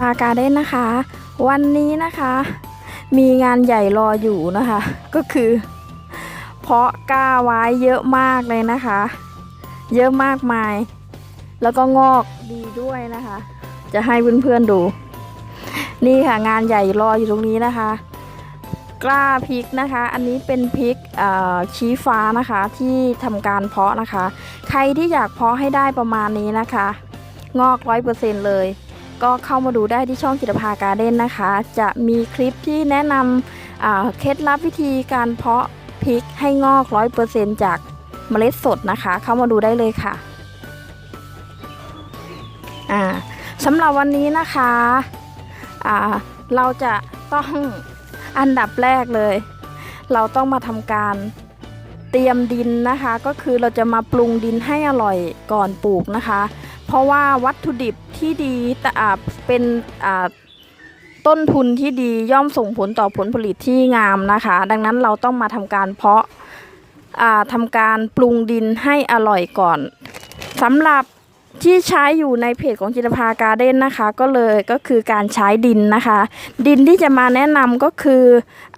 พาการเด้นนะคะ วันนี้นะคะ มีงานใหญ่รออยู่นะคะ ก็คือ เพาะก้าไว้เยอะมากเลยนะคะ เยอะมากมาย แล้วก็งอกดีด้วยนะคะ จะให้เพื่อนๆดู นี่ค่ะงานใหญ่รออยู่ตรงนี้นะคะ กล้าพริกนะคะ อันนี้เป็นพริกชี้ฟ้านะคะที่ทำการเพาะนะคะ ใครที่อยากเพาะให้ได้ประมาณนี้นะคะ งอกร้อยเปอร์เซ็นเลย ก็เข้ามาดูได้ที่ช่องจิตภาการเด้นนะคะ จะมีคลิปที่แนะนำเคล็ดลับวิธีการเพาะพริกให้งอกร้อยเปอร์เซ็นจากเมล็ดสดนะคะ เข้ามาดูได้เลยค่ะอ่าสำหรับวันนี้นะคะอ่าเราจะต้องอันดับแรกเลย เราต้องมาทำการเตรียมดินนะคะ ก็คือเราจะมาปรุงดินให้อร่อยก่อนปลูกนะคะ เพราะว่าวัตถุดิบ ที่ดีแต่เป็นต้นทุนที่ดีย่อมส่งผลต่อผลผลิตที่งามนะคะ ดังนั้นเราต้องมาทำการเพาะาทำการปรุงดินให้อร่อยก่อนสำหรับที่ใช้อยู่ในเพจของจิตรภาการเด้นนะคะ ก็เลยก็คือการใช้ดินนะคะ ดินที่จะมาแนะนำก็คือ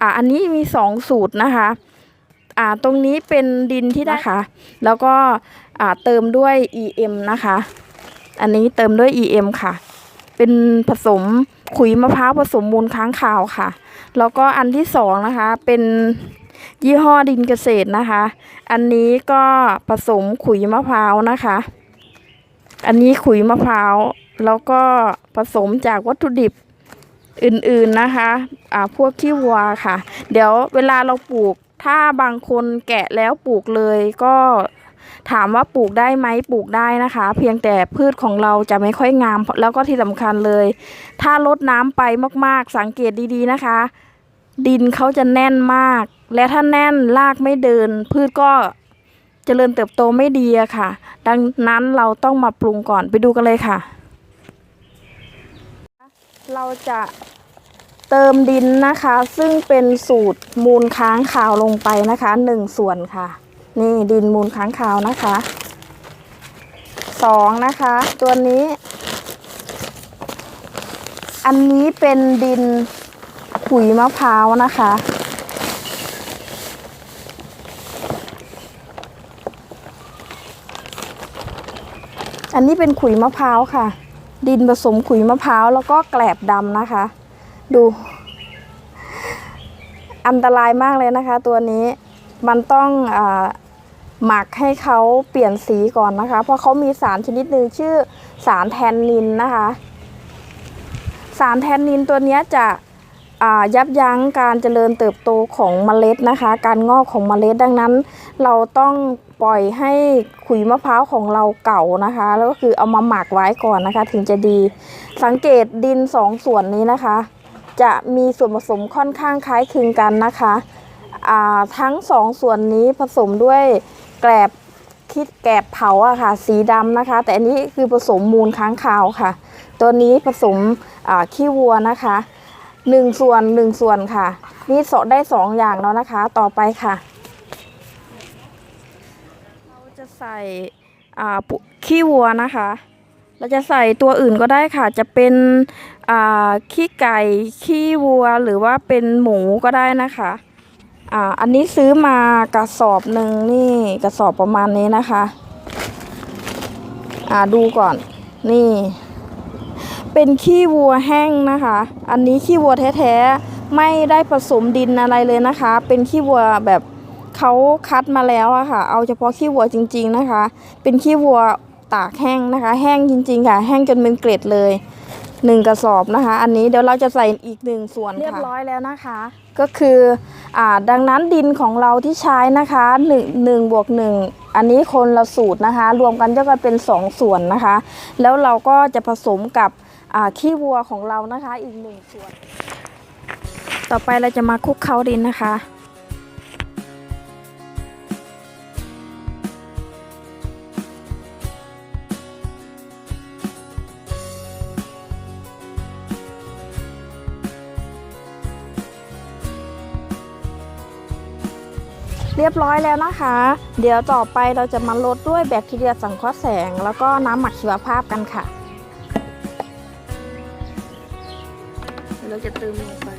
อ่าอันนี้มีสองสูตรนะคะอ่าตรงนี้เป็นดินที่นะคะ แล้วก็อ่าเติมด้วย EM นะคะ อันนี้เติมด้วย EM ค่ะ เป็นผสมขุยมะพร้าวผสมมูลค้างคาวค่ะ แล้วก็อันที่สองนะคะเป็นยี่ห้อดินเกษตรนะคะ อันนี้ก็ผสมขุยมะพร้าวนะคะ อันนี้ขุยมะพร้าวแล้วก็ผสมจากวัตถุดิบอื่นๆนะคะอ่าพวกขี้วัวค่ะ เดี๋ยวเวลาเราปลูกถ้าบางคนแกะแล้วปลูกเลยก็ ถามว่าปลูกได้ไหมปลูกได้นะคะ เพียงแต่พืชของเราจะไม่ค่อยงาม แล้วก็ที่สำคัญเลย ถ้าลดน้ำไปมากๆ สังเกตดีๆนะคะ ดินเขาจะแน่นมาก และถ้าแน่นรากไม่เดิน พืชก็เจริญเติบโตไม่ดีอะค่ะ ดังนั้นเราต้องมาปรุงก่อนไปดูกันเลยค่ะ เราจะเติมดินนะคะ ซึ่งเป็นสูตรมูลค้างคาวลงไปนะคะหนึ่งส่วนค่ะ นี่ดินมูลค้างคาวนะคะสองนะคะ ตัวนี้ อันนี้เป็นดินขุยมะพร้าวนะคะ อันนี้เป็นขุยมะพร้าวค่ะ ดินผสมขุยมะพร้าวแล้วก็แกลบดำนะคะ ดู อันตรายมากเลยนะคะ ตัวนี้มันต้องอา หมักให้เขาเปลี่ยนสีก่อนนะคะ เพราะเขามีสารชนิดหนึ่งชื่อสารแทนนินนะคะ สารแทนนินตัวนี้จะยับยั้งการเจริญเติบโตของเมล็ดนะคะ การงอกของเมล็ดดังนั้น เราต้องปล่อยให้ขุยมะพร้าวของเราเก่านะคะ แล้วก็คือเอามาหมักไว้ก่อนนะคะ ถึงจะดี สังเกตดินสองส่วนนี้นะคะ จะมีส่วนผสมค่อนข้างคล้ายคลึงกันนะคะทั้งสองส่วนนี้ผสมด้วย แกลบคิดแกลบเผาอะค่ะ สีดำนะคะ แต่อันนี้คือผสมมูลค้างคาวค่ะ ตัวนี้ผสมขี้วัวนะคะหนึ่งส่วนหนึ่งส่วนค่ะ นี่สดได้สองอย่างแล้วนะคะ ต่อไปค่ะ เราจะใส่ขี้วัวนะคะ เราจะใส่ตัวอื่นก็ได้ค่ะ จะเป็นขี้ไก่ขี้วัวหรือว่าเป็นหมูก็ได้นะคะ อ่าอันนี้ซื้อมากระสอบหนึ่งนี่กระสอบประมาณนี้นะคะ อ่าดูก่อนนี่ เป็นขี้วัวแห้งนะคะ อันนี้ขี้วัวแท้ๆไม่ได้ผสมดินอะไรเลยนะคะ เป็นขี้วัวแบบเขาคัดมาแล้วอะค่ะ เอาเฉพาะขี้วัวจริง ๆนะคะ เป็นขี้วัวตากแห้งนะคะ แห้งจริง ๆ ค่ะ แห้งจนเป็นเกล็ดเลยหนึ่งกระสอบนะคะ อันนี้เดี๋ยวเราจะใส่อีกหนึ่งส่วนค่ะเรียบร้อยแล้วนะคะ ก็คืออ่า ดังนั้นดินของเราที่ใช้นะคะหนึ่งบวกหนึ่งอันนี้คนละสูตรนะคะ รวมกันจะก็เป็นสองส่วนนะคะ แล้วเราก็จะผสมกับขี้วัวของเรานะคะอีกหนึ่งส่วน ต่อไปเราจะมาคลุกเคล้าดินนะคะ เรียบร้อยแล้วนะคะ เดี๋ยวต่อไปเราจะมาลดด้วยแบคทีเรียสังเคราะห์แสง แล้วก็น้ำหมักชีวภาพกันค่ะ เราจะเติมลงไป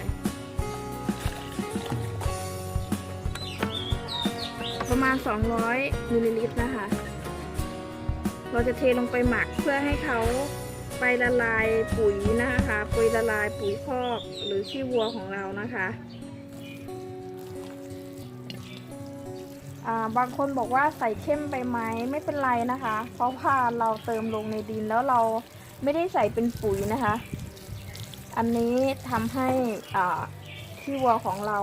ประมาณ 200มิลลิลิตรนะคะ เราจะเทลงไปหมักเพื่อให้เขาไปละลายปุ๋ยนะคะ ปุ๋ยละลายปุ๋ยคอกหรือขี้วัวของเรานะคะ บางคนบอกว่าใส่เข้มไปไหมไม่เป็นไรนะคะ เพราะว่าเราเติมลงในดินแล้วเราไม่ได้ใส่เป็นปุ๋ยนะคะ อันนี้ทำให้อ่าขี้วัวของเรา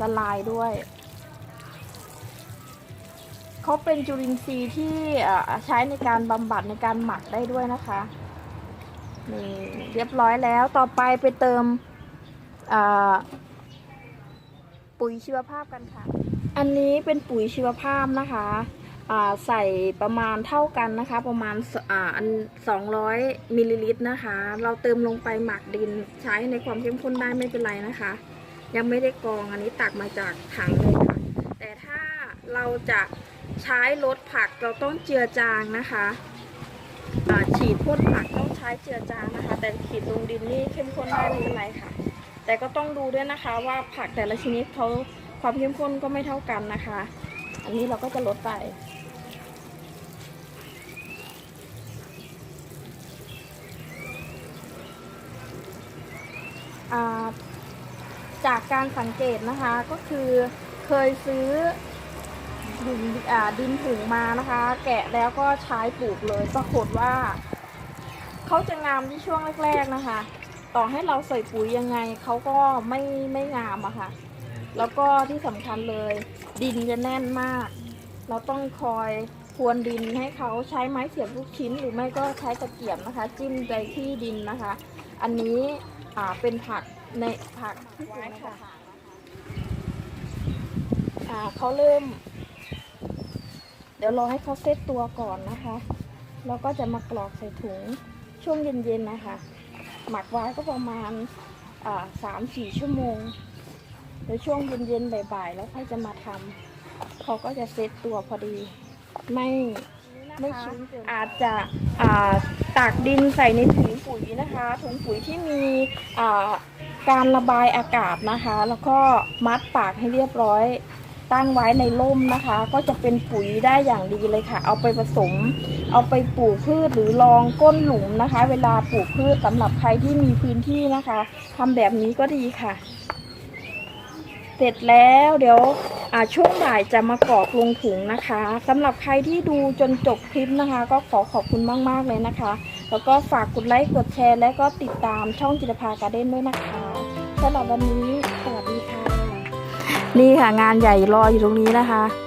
ละลายด้วย เขาเป็นจุลินทรีย์ที่ใช้ในการบำบัดในการหมักได้ด้วยนะคะนี่เรียบร้อยแล้วต่อไปไปเติมอ่า ปุ๋ยชีวภาพกันค่ะ อันนี้เป็นปุ๋ยชีวภาพนะคะใส่ประมาณเท่ากันนะคะ ประมาณอัน200มิลลิลิตรนะคะ เราเติมลงไปหมักดินใช้ในความเข้มข้นได้ไม่เป็นไรนะคะ ยังไม่ได้กองอันนี้ตักมาจากถังเลยค่ะ แต่ถ้าเราจะใช้ลดผักเราต้องเจือจางนะคะฉีดพ่นผักต้องใช้เจือจางนะคะ แต่ฉีดลงดินนี่เข้มข้นได้ไม่เป็นไรค่ะ แต่ก็ต้องดูด้วยนะคะว่าผักแต่ละชนิดเขาความเข้มข้นก็ไม่เท่ากันนะคะ อันนี้เราก็จะลดไป จากการสังเกตนะคะก็คือเคยซื้อดินดินถุงมานะคะ แกะแล้วก็ใช้ปลูกเลยปรากฏว่าเขาจะงามที่ช่วงแรก ๆนะคะ ต่อให้เราใส่ปุ๋ยยังไงเขาก็ไม่ไม่งามอะค่ะ แล้วก็ที่สำคัญเลย ดินจะแน่นมาก เราต้องคอยพรวนดินให้เขาใช้ไม้เสียบลูกชิ้น หรือไม่ก็ใช้ตะเกียบนะคะ จิ้มไปที่ดินนะคะ อันนี้อ่าเป็นผักในผักที่ไว้ค่ะอ่าเขาเริ่ม เดี๋ยวรอให้เขาเซตตัวก่อนนะคะ แล้วก็จะมากรอกใส่ถุงช่วงเย็นๆนะคะ หมักไว้ก็ประมาณอ่าสามสี่ชั่วโมงเดี๋ยวช่วงเย็นๆบ่ายๆแล้วค่อยจะมาทำเขาก็จะเซตตัวพอดี ไม่ไม่ชื้นเกินอาจจะอ่าตากดินใส่ในถุงปุ๋ยนะคะถุงปุ๋ยที่มีอ่าการระบายอากาศนะคะ แล้วก็มัดปากให้เรียบร้อย ตั้งไว้ในร่มนะคะ ก็จะเป็นปุ๋ยได้อย่างดีเลยค่ะ เอาไปผสม เอาไปปลูกพืชหรือรองก้นหลุมนะคะ เวลาปลูกพืชสำหรับใครที่มีพื้นที่นะคะทำแบบนี้ก็ดีค่ะ เสร็จแล้วเดี๋ยวช่วงบ่ายจะมากรอกลงถุงนะคะสำหรับใครที่ดูจนจบคลิปนะคะ ก็ขอขอบคุณมาก ๆ เลยนะคะ แล้วก็ฝากกดไลค์กดแชร์ และก็ติดตามช่องจิตรภาการ์เด้นด้วยนะคะสำหรับวันนี้สวัสดีค่ะ นี่ค่ะงานใหญ่รออยู่ตรงนี้นะคะ